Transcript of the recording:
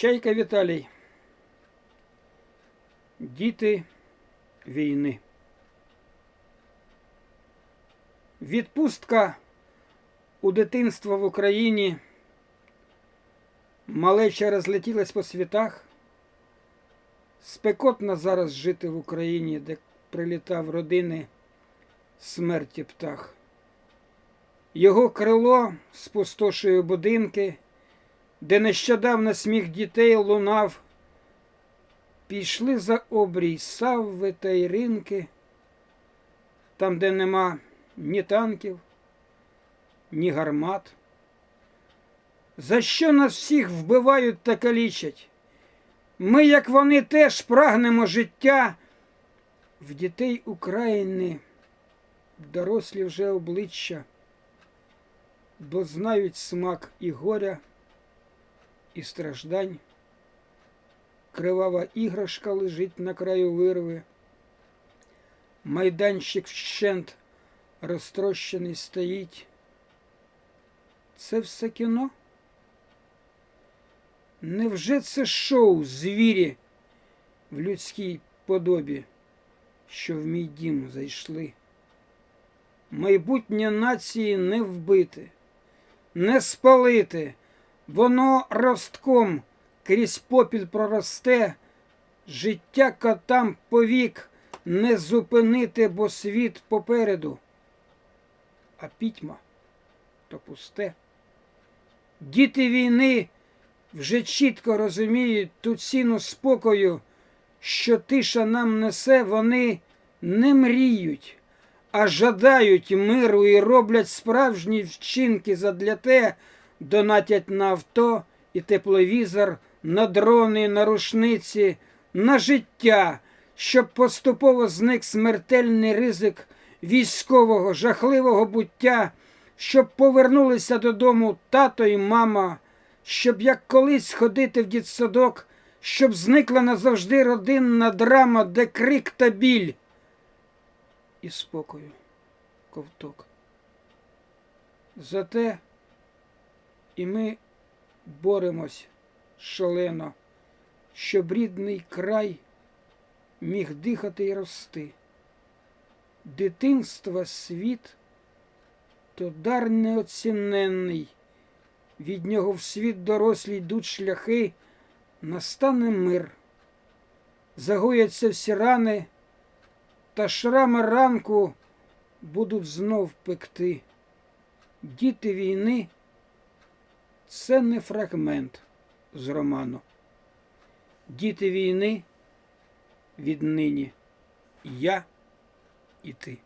Чайка Віталій. Діти війни. Відпустка у дитинство в Україні. Малеча розлетілась по світах. Спекотно зараз жити в Україні, де прилітав родини смерті птах. Його крило спустошує будинки, де нещодавно сміх дітей лунав. Пішли за обрій Савви та Іринки, там, де нема ні танків, ні гармат. За що нас всіх вбивають та калічать? Ми, як вони, теж прагнемо життя. В дітей України дорослі вже обличчя, бо знають смак і горя, і страждань. Кривава іграшка лежить на краю вирви. Майданчик вщент розтрощений стоїть. Це все кіно? Невже це шоу звірі в людській подобі, що в мій дім зайшли? Майбутнє нації не вбити, не спалити, воно ростком крізь попіл проросте, життя котам повік не зупинити, бо світ попереду, а пітьма то пусте. Діти війни вже чітко розуміють ту ціну спокою, що тиша нам несе, вони не мріють, а жадають миру і роблять справжні вчинки задля те, донатять на авто і тепловізор, на дрони, на рушниці, на життя, щоб поступово зник смертельний ризик військового, жахливого буття, щоб повернулися додому тато і мама, щоб як колись ходити в дітсадок, щоб зникла назавжди родинна драма, де крик та біль. І спокою, ковток. Зате і ми боремось шалено, щоб рідний край міг дихати і рости. Дитинства світ то дар неоціненний, від нього в світ дорослі йдуть шляхи, настане мир, загояться всі рани, та шрами ранку будуть знов пекти. Діти війни це не фрагмент з роману. Діти війни віднині я і ти.